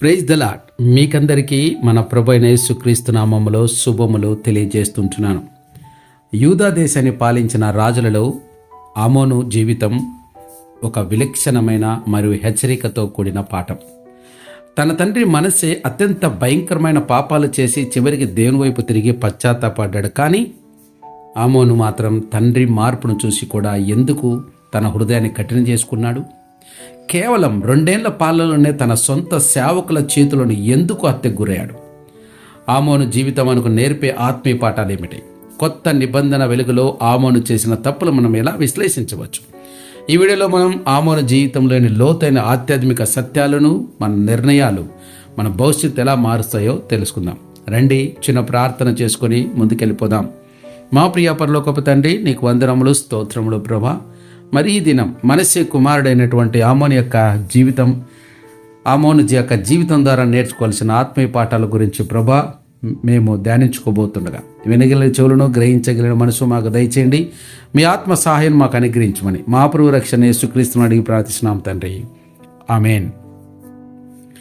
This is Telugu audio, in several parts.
ప్రైజ్ ద లాట్ మీకందరికీ మన ప్రభు అయిన యేసుక్రీస్తు నామములో శుభములు తెలియజేస్తుంటున్నాను. యూదా దేశాన్ని పాలించిన రాజులలో ఆమోను జీవితం ఒక విలక్షణమైన మరియు హెచ్చరికతో కూడిన పాఠం. తన తండ్రి మనసే అత్యంత భయంకరమైన పాపాలు చేసి చివరికి దేవుని వైపు తిరిగి పశ్చాత్తాపడ్డాడు. కానీ ఆమోను మాత్రం తండ్రి మార్పును చూసి కూడా ఎందుకు తన హృదయాన్ని కఠిన చేసుకున్నాడు? కేవలం రెండేళ్ళ పాలనలోనే తన సొంత సేవకుల చేతులను ఎందుకు హత్యకు గురయ్యాడు? ఆమోను జీవితం మనకు నేర్పే ఆత్మీయ పాఠాలు ఏమిటి? కొత్త నిబంధన వెలుగులో ఆమోను చేసిన తప్పులు మనం ఎలా విశ్లేషించవచ్చు? ఈ వీడియోలో మనం ఆమోను జీవితంలోని లోతైన ఆధ్యాత్మిక సత్యాలను మన నిర్ణయాలు మన భవిష్యత్తు ఎలా మారుస్తాయో తెలుసుకుందాం. రండి చిన్న ప్రార్థన చేసుకొని ముందుకెళ్ళిపోదాం. మా ప్రియ పరలోకపు తండ్రి నీకు వందనములు స్తోత్రములు ప్రభా. మరి ఈ దినం మనస్సే కుమారుడైనటువంటి ఆమోని యొక్క జీవితం ఆమోనుజీ యొక్క జీవితం ద్వారా నేర్చుకోవాల్సిన ఆత్మీయ పాఠాల గురించి ప్రభా మేము ధ్యానించుకోబోతుండగా. వినగలిగిన చెవులను గ్రహించగలిగిన మనసు మాకు దయచేయండి. మీ ఆత్మ సహాయం మాకు అనుగ్రహించమని మా ప్రభు రక్షణ యేసుక్రీస్తుని అడిగి ప్రార్థిస్తున్నాం తండ్రి. ఆమెన్.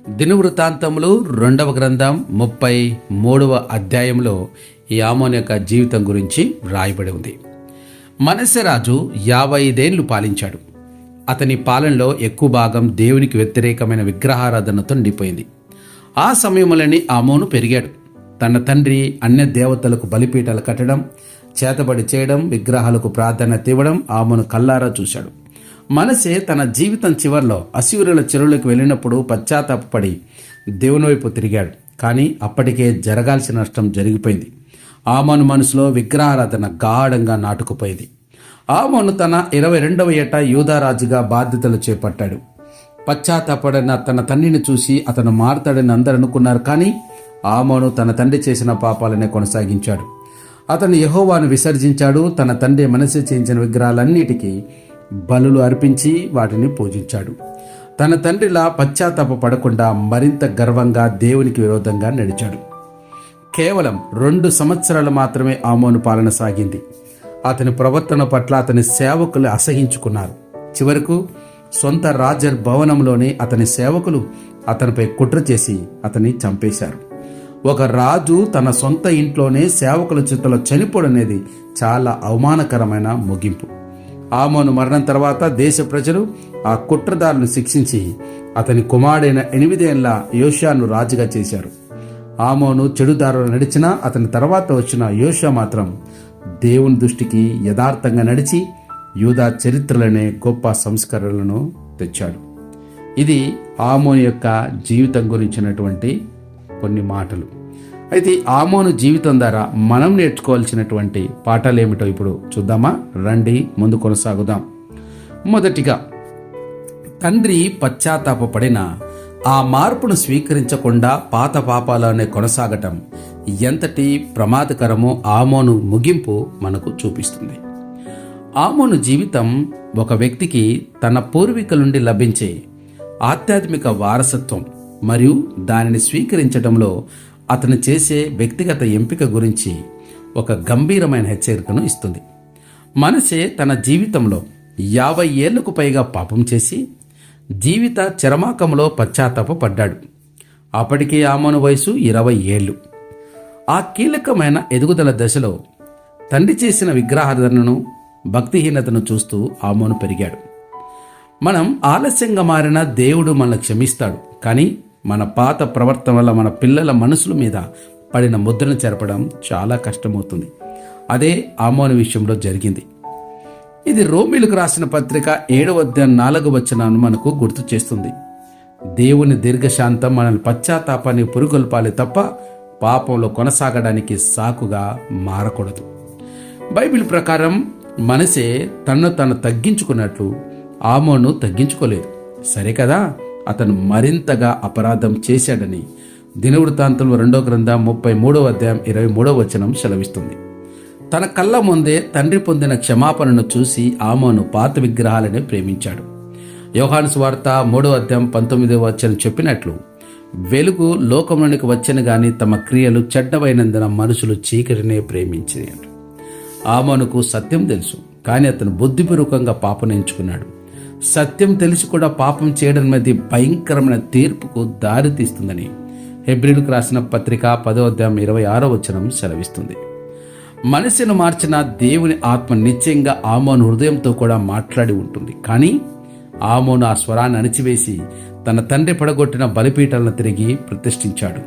దినవృత్తాంతములు రెండవ గ్రంథం ముప్పై మూడవ అధ్యాయంలో ఈ ఆమోన్ యొక్క జీవితం గురించి వ్రాయబడి ఉంది. మనసెరాజు యాభై ఐదేళ్ళు పాలించాడు. అతని పాలనలో ఎక్కువ భాగం దేవునికి వ్యతిరేకమైన విగ్రహారాధనతో నిండిపోయింది. ఆ సమయంలోని ఆమోను పెరిగాడు. తన తండ్రి అన్య దేవతలకు బలిపీఠాలు కట్టడం చేతబడి చేయడం విగ్రహాలకు ప్రాధాన్యత ఇవ్వడం ఆమెను కల్లారా చూశాడు. మనసే తన జీవితం చివరిలో అశివురుల చెరువులకు వెళ్ళినప్పుడు పశ్చాత్తాపడి దేవుని వైపు తిరిగాడు. కానీ అప్పటికే జరగాల్సిన నష్టం జరిగిపోయింది. ఆమోను మనసులో విగ్రహారాధన గాఢంగా నాటుకుపోయింది. ఆమోను తన ఇరవై రెండవ ఏట యూదారాజుగా బాధ్యతలు చేపట్టాడు. పశ్చాత్తాపడిన తన తండ్రిని చూసి అతను మారతాడని అందరు అనుకున్నారు కానీ ఆమోను తన తండ్రి చేసిన పాపాలనే కొనసాగించాడు. అతను యహోవాను విసర్జించాడు తన తండ్రి మనసు చేయించిన విగ్రహాలన్నిటికీ బలులు అర్పించి వాటిని పూజించాడు. తన తండ్రిలా పశ్చాత్తాప పడకుండా మరింత గర్వంగా దేవునికి విరోధంగా నడిచాడు. కేవలం రెండు సంవత్సరాలు మాత్రమే ఆమోను పాలన సాగింది. అతని ప్రవర్తన పట్ల అతని సేవకులు అసహించుకున్నారు. చివరకు సొంత రాజర్ భవనంలోనే అతని సేవకులు అతనిపై కుట్ర చేసి అతన్ని చంపేశారు. ఒక రాజు తన సొంత ఇంట్లోనే సేవకుల చేతిలో చనిపోవడం అనేది చాలా అవమానకరమైన ముగింపు. ఆమోను మరణం తర్వాత దేశ ప్రజలు ఆ కుట్రదారుని శిక్షించి అతని కుమారుడైన ఎనిమిదేళ్ళ యోషాను రాజుగా చేశారు. ఆమోను చెడుదారులు నడిచినా అతని తర్వాత వచ్చిన యోష మాత్రం దేవుని దృష్టికి యథార్థంగా నడిచి యూదా చరిత్రలనే గొప్ప సంస్కరణలను తెచ్చాడు. ఇది ఆమోను యొక్క జీవితం గురించినటువంటి కొన్ని మాటలు. అయితే ఆమోను జీవితం ద్వారా మనం నేర్చుకోవాల్సినటువంటి పాఠాలు ఏమిటో ఇప్పుడు చూద్దామా? రండి ముందు కొనసాగుదాం. మొదటిగా తండ్రి పశ్చాత్తాపడిన ఆ మార్పును స్వీకరించకుండా పాత పాపాలనే కొనసాగటం ఎంతటి ప్రమాదకరమో ఆమోను ముగింపు మనకు చూపిస్తుంది. ఆమోను జీవితం ఒక వ్యక్తికి తన పూర్వీకుల నుండి లభించే ఆధ్యాత్మిక వారసత్వం మరియు దానిని స్వీకరించడంలో అతను చేసే వ్యక్తిగత ఎంపిక గురించి ఒక గంభీరమైన హెచ్చరికను ఇస్తుంది. మనసే తన జీవితంలో యాభై ఏళ్ళకు పైగా పాపం చేసి జీవిత చరమాకంలో పశ్చాత్తాపడ్డాడు అప్పటికే ఆమోను వయసు ఇరవై ఏళ్ళు. ఆ కీలకమైన ఎదుగుదల దశలో తండ్రి చేసిన విగ్రహారాధనను భక్తిహీనతను చూస్తూ ఆమోను పెరిగాడు. మనం ఆలస్యంగా మారిన దేవుడు మనల్ని క్షమిస్తాడు. కానీ మన పాత ప్రవర్తన వల్ల మన పిల్లల మనసుల మీద పడిన ముద్రను చెరపడం చాలా కష్టమవుతుంది. అదే ఆమోను విషయంలో జరిగింది. ఇది రోమిలకు రాసిన పత్రిక ఏడవ అధ్యాయం నాలుగు వచనాన్ని మనకు గుర్తు చేస్తుంది. దేవుని దీర్ఘశాంతం మనల్ని పశ్చాత్తాపాన్ని పురుగొల్పాలి తప్ప పాపంలో కొనసాగడానికి సాకుగా మారకూడదు. బైబిల్ ప్రకారం మనసే తను తను తగ్గించుకున్నట్లు ఆమోను తగ్గించుకోలేదు. సరే కదా? అతను మరింతగా అపరాధం చేశాడని దినవృత్తాంతంలో రెండో గ్రంథం ముప్పై మూడవ అధ్యాయం ఇరవై మూడవ వచనం సెలవిస్తుంది. తన కళ్ళ ముందే తండ్రి పొందిన క్షమాపణను చూసి ఆమోను పాత విగ్రహాలనే ప్రేమించాడు. యోహాను స్వార్త మూడో అధ్యాయం పంతొమ్మిదవ వచ్చని చెప్పినట్లు వెలుగు లోకంలోనికి వచ్చిన గాని తమ క్రియలు చెడ్డవైనందున మనుషులు చీకటినే ప్రేమించింది ఆమోనుకు సత్యం తెలుసు కానీ అతను బుద్ధిపూర్వకంగా పాపను ఎంచుకున్నాడు. సత్యం తెలిసి కూడా పాపం చేయడం అనేది భయంకరమైన తీర్పుకు దారితీస్తుందని హెబ్రిల్కు రాసిన పత్రిక పదో అధ్యాయం ఇరవై ఆరో వచనం సెలవిస్తుంది. మనసును మార్చిన దేవుని ఆత్మ నిశ్చయంగా ఆమోను హృదయంతో కూడా మాట్లాడి ఉంటుంది. కానీ ఆమోను ఆ స్వరాన్ని అణిచివేసి తన తండ్రి పడగొట్టిన బలిపీఠాలను తిరిగి ప్రతిష్ఠించాడు.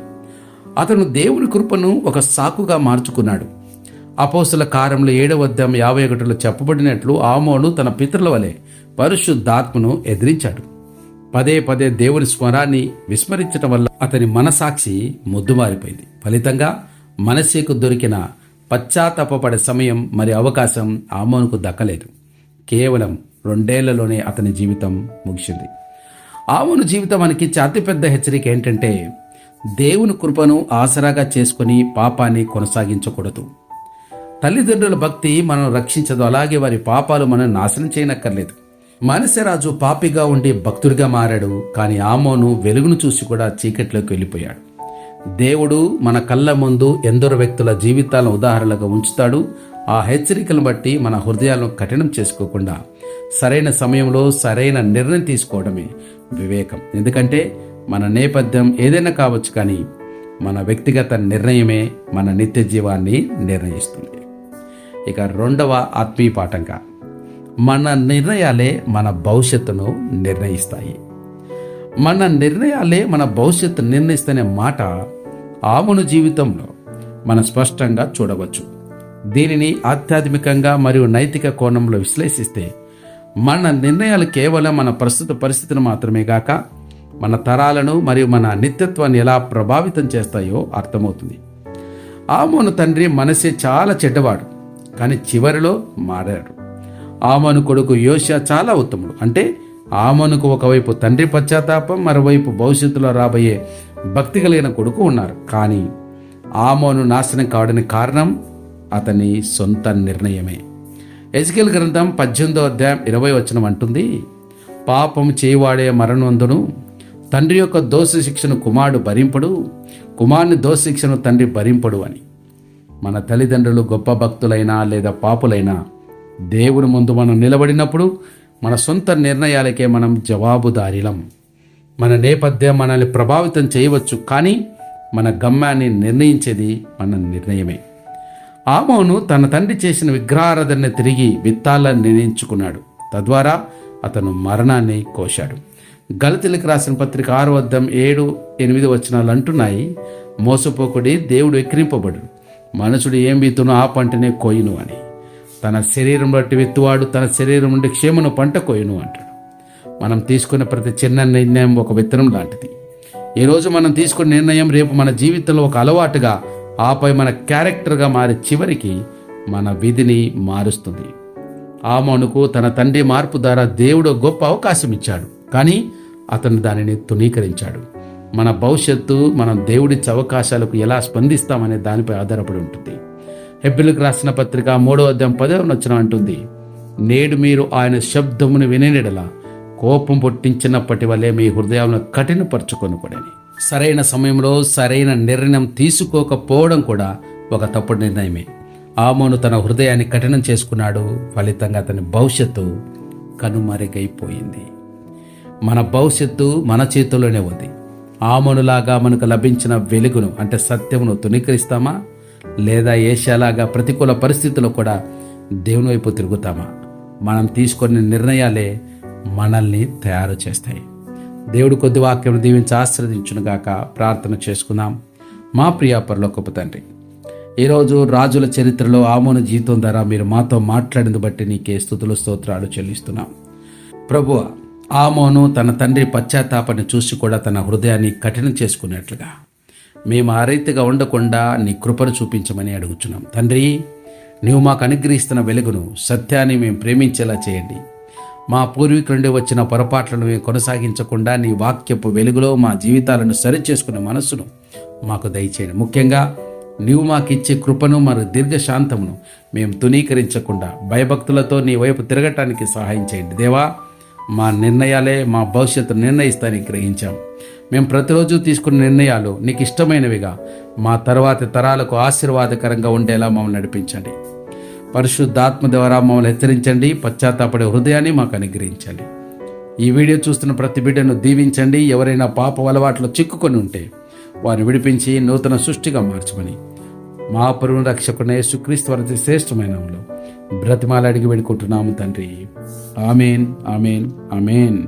అతను దేవుని కృపను ఒక సాకుగా మార్చుకున్నాడు. అపోసుల కారంలో ఏడవ అధ్యాయం యాభై ఒకటిలో చెప్పబడినట్లు ఆమోను తన పితరుల వలె పరిశుద్ధాత్మను ఎదిరించాడు. పదే పదే దేవుని స్వరాన్ని విస్మరించడం వల్ల అతని మనసాక్షి ముద్దుమారిపోయింది. ఫలితంగా మనసేకు దొరికిన పశ్చాత్తాపడే సమయం మరి అవకాశం ఆమోనుకు దక్కలేదు. కేవలం రెండేళ్ళలోనే అతని జీవితం ముగిసింది. ఆమోను జీవితం మనకిచ్చే అతిపెద్ద హెచ్చరిక ఏంటంటే దేవుని కృపను ఆసరాగా చేసుకుని పాపాన్ని కొనసాగించకూడదు. తల్లిదండ్రుల భక్తి మనం రక్షించదు. అలాగే వారి పాపాలు మనం నాశనం చేయనక్కర్లేదు. మనసరాజు పాపిగా ఉండి భక్తుడిగా మారాడు. కానీ ఆమోను వెలుగును చూసి కూడా చీకట్లోకి వెళ్ళిపోయాడు. దేవుడు మన కళ్ళ ముందు ఎందరో వ్యక్తుల జీవితాలను ఉదాహరణగా ఉంచుతాడు. ఆ హెచ్చరికలను బట్టి మన హృదయాలను కఠినం చేసుకోకుండా సరైన సమయంలో సరైన నిర్ణయం తీసుకోవడమే వివేకం. ఎందుకంటే మన నేపథ్యం ఏదైనా కావచ్చు కానీ మన వ్యక్తిగత నిర్ణయమే మన నిత్య జీవాన్ని నిర్ణయిస్తుంది. ఇక రెండవ ఆత్మీయ పాఠంగా మన నిర్ణయాలే మన భవిష్యత్తును నిర్ణయిస్తాయి. మన నిర్ణయాలే మన భవిష్యత్తు నిర్ణయిస్తనే మాట ఆమును జీవితంలో మనం స్పష్టంగా చూడవచ్చు. దీనిని ఆధ్యాత్మికంగా మరియు నైతిక కోణంలో విశ్లేషిస్తే మన నిర్ణయాలు కేవలం మన ప్రస్తుత పరిస్థితిని మాత్రమే కాక మన తరాలను మరియు మన నిత్యత్వాన్ని ఎలా ప్రభావితం చేస్తాయో అర్థమవుతుంది. ఆమోను తండ్రి మనసే చాలా చెడ్డవాడు కానీ చివరిలో మారాడు. ఆమోను కొడుకు యోష చాలా ఉత్తముడు. అంటే ఆమోనుకు ఒకవైపు తండ్రి పశ్చాత్తాపం మరోవైపు భవిష్యత్తులో రాబోయే భక్తి కలిగిన కొడుకు ఉన్నారు. కానీ ఆమోను నాశనం కావడానికి కారణం అతని సొంత నిర్ణయమే. ఎజికెల్ గ్రంథం పద్దెనిమిదో అధ్యాయం ఇరవై వచనం అంటుంది పాపం చేయవాడే మరణవందును తండ్రి యొక్క దోష శిక్షను కుమారుడు భరింపడు కుమారుని దోష శిక్షను తండ్రి భరింపడు అని. మన తల్లిదండ్రులు గొప్ప భక్తులైనా లేదా పాపులైనా దేవుని ముందు మనం నిలబడినప్పుడు మన సొంత నిర్ణయాలకే మనం జవాబుదారిలం. మన నేపథ్యం మనల్ని ప్రభావితం చేయవచ్చు కానీ మన గమ్యాన్ని నిర్ణయించేది మన నిర్ణయమే. ఆమోను తన తండ్రి చేసిన విగ్రహారాధన తిరిగి విత్తాలని నిర్ణయించుకున్నాడు. తద్వారా అతను మరణాన్ని కోశాడు. గలతిలకు రాసిన పత్రిక ఆరు వద్దం ఏడు ఎనిమిది వచనాలు అంటున్నాయి మోసపోకుడి దేవుడు ఎక్కిరింపబడు మనుషుడు ఏం విత్తునో ఆ పంటనే కోయును అని. తన శరీరం బట్టి విత్తువాడు తన శరీరం నుండి క్షేమను పంట కోయను అంటాడు. మనం తీసుకున్న ప్రతి చిన్న నిర్ణయం ఒక విత్తనం లాంటిది. ఈరోజు మనం తీసుకున్న నిర్ణయం రేపు మన జీవితంలో ఒక అలవాటుగా ఆపై మన క్యారెక్టర్గా మారి చివరికి మన విధిని మారుస్తుంది. ఆమోనుకు తన తండ్రి మార్పు ద్వారా దేవుడు గొప్ప అవకాశం ఇచ్చాడు. కానీ అతను దానిని తునీకరించాడు మన భవిష్యత్తు మనం దేవుడిచ్చే అవకాశాలకు ఎలా స్పందిస్తామనే దానిపై ఆధారపడి ఉంటుంది. హెబ్బిలకు రాసిన పత్రిక మూడో అధ్యాయం పదే నచ్చిన అంటుంది. నేడు మీరు ఆయన శబ్దమును వినేడలా కోపం పుట్టించినప్పటి వల్లే మీ హృదయాలను కఠినపరచుకొనుకోడని సరైన సమయంలో సరైన నిర్ణయం తీసుకోకపోవడం కూడా ఒక తప్పుడు నిర్ణయమే. ఆమోను తన హృదయాన్ని కఠినం చేసుకున్నాడు ఫలితంగా అతని భవిష్యత్తు కనుమరుగైపోయింది. మన భవిష్యత్తు మన చేతుల్లోనే ఉంది. ఆమోనులాగా మనకు లభించిన వెలుగును అంటే సత్యమును తునీకరిస్తామా లేదా ఏషాలాగా ప్రతికూల పరిస్థితుల్లో కూడా దేవుని వైపు తిరుగుతామా? మనం తీసుకునే నిర్ణయాలే మనల్ని తయారు చేస్తాయి. దేవుడు కొద్ది వాక్యం దీవించి ఆశ్రదించునుగాక ప్రార్థన చేసుకుందాం. మా ప్రియ పరలోకపు తండ్రి ఈరోజు రాజుల చరిత్రలో ఆమోను జీవితం ద్వారా మీరు మాతో మాట్లాడింది బట్టి నీకే స్థుతులు స్తోత్రాలు చెల్లిస్తున్నాం. ప్రభువ ఆమోను తన తండ్రి పశ్చాత్తాపాన్ని చూసి కూడా తన హృదయాన్ని కఠినం చేసుకున్నట్లుగా మేము ఆ రీతిగా ఉండకుండా నీ కృపను చూపించమని అడుగుచున్నాం. తండ్రి నీవు మాకు అనుగ్రహిస్తున్న వెలుగును సత్యాన్ని మేము ప్రేమించేలా చేయండి. మా పూర్వీకుల నుండి వచ్చిన పొరపాట్లను మేము కొనసాగించకుండా నీ వాక్యపు వెలుగులో మా జీవితాలను సరిచేసుకునే మనస్సును మాకు దయచేయండి. ముఖ్యంగా నీవు మాకిచ్చే కృపను మరియు దీర్ఘశాంతమును మేము తునీకరించకుండా భయభక్తులతో నీ వైపు తిరగటానికి సహాయం చేయండి. దేవా మా నిర్ణయాలే మా భవిష్యత్తు నిర్ణయిస్తాయని గ్రహించాం. మేము ప్రతిరోజు తీసుకున్న నిర్ణయాలు నీకు ఇష్టమైనవిగా మా తర్వాతి తరాలకు ఆశీర్వాదకరంగా ఉండేలా మమ్మల్ని నడిపించండి. పరిశుద్ధాత్మ ద్వారా మమ్మల్ని హెచ్చరించండి పశ్చాత్తాపడే హృదయాన్ని మాకు అనుగ్రహించండి. ఈ వీడియో చూస్తున్న ప్రతి బిడ్డను దీవించండి ఎవరైనా పాప అలవాట్లో చిక్కుకొని ఉంటే వారిని విడిపించి నూతన సృష్టిగా మార్చమని మా పరువు రక్షకునే సుక్రీస్తు వారి శ్రేష్టమైన బ్రతిమాల అడిగి వేడుకుంటున్నాము తండ్రి. Amen amen amen.